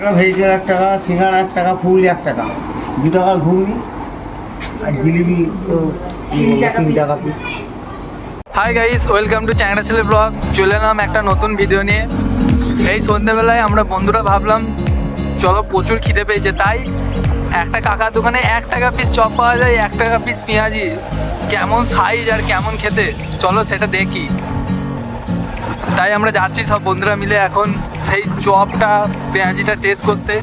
টাকা ভেজে এক টাকা সিঙ্গাড়া এক টাকা ফুল এক টাকা। দু টাকার ঘুগনি আর জিলিপি তো তিন টাকা piece hi guys welcome to চ্যাংড়া ছেলে ব্লগ চলে এলাম একটা নতুন ভিডিও নিয়ে। এই সন্ধ্যেবেলায় আমরা বন্ধুরা ভাবলাম চলো প্রচুর খিদে পেয়েছে তাই একটা কাকার দোকানে এক টাকা পিস চপ পাওয়া যায় এক টাকা পিস পেঁয়াজি। কেমন সাইজ আর কেমন খেতে? চলো সেটা দেখি। তাই আমরা যাচ্ছি সব বন্ধুরা মিলে এখন। সেই চপটা পেঁয়াজিটা টেস্ট করতে।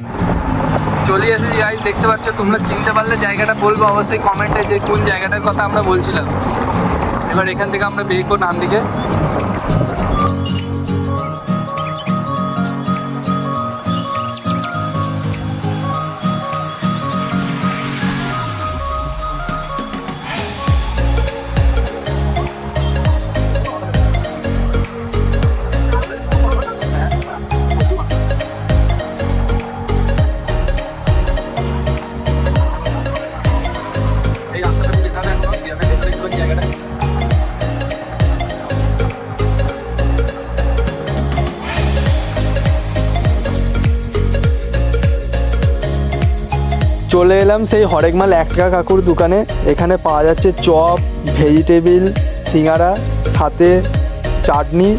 চলে এসেছি গাইজ দেখতে পাচ্ছ, তোমরা চিনতে পারলে জায়গাটা বলব অবশ্যই কমেন্টে যে কোন জায়গাটার কথা আমরা বলছিলাম। এবার এখান থেকে আমরা বেরিয়ে নাম দিকে। চলে এলাম সেই হরেকমাল এক টাকা কাকুর দোকানে। এখানে পাওয়া যাচ্ছে চপ, ভেজিটেবিল, সিঙ্গারা, সাথে চাটনি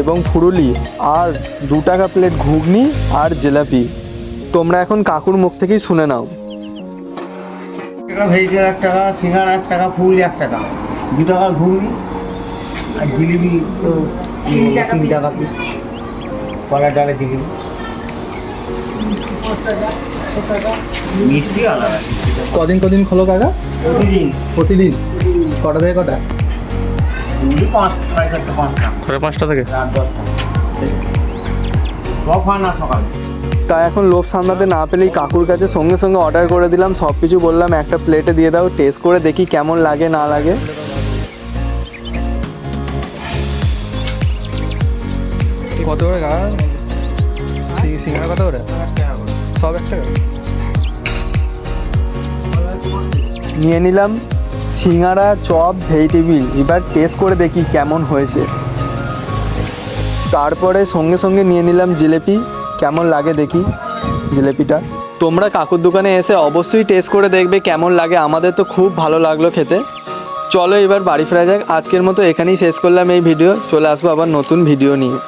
এবং ফুরুলি আর দু টাকা প্লেট ঘুগনি আর জিলাপি। তোমরা এখন কাকুর মুখ থেকেই শুনে নাও। টাকা ভেজে এক টাকা সিঙ্গাড়া এক টাকা এক টাকা। দু টাকার ঘুগনি আর জিলিপি তো তিন টাকা পিস জিলিপি। মিষ্টি আলাদা। কদিন কদিন খোলো কাকা? প্রতিদিন। প্রতিদিন? কটা থেকে কটা? দুই সাড়ে পাঁচটা। থেকে? তাই এখন লোভ সামলাতে না পেলেই কাকুর কাছে সঙ্গে সঙ্গে অর্ডার করে দিলাম সব কিছু বললাম একটা প্লেটে দিয়ে দাও টেস্ট করে দেখি কেমন লাগে না লাগে। কত করে সিঙ্গারা কত করে? সব নিয়ে নিলাম সিঙ্গারা, চপ ভেজিটেবিল এবার টেস্ট করে দেখি কেমন হয়েছে। তারপরে সঙ্গে সঙ্গে নিয়ে নিলাম জিলেপি। কেমন লাগে দেখি জিলেপিটা? তোমরা কাকুর দোকানে এসে অবশ্যই টেস্ট করে দেখবে কেমন লাগে। আমাদের তো খুব ভালো লাগল খেতে। চলো এবার বাড়ি ফেরা যাক। আজকের মতো এখানেই শেষ করলাম এই ভিডিও চলে আসব আবার নতুন ভিডিও নিয়ে।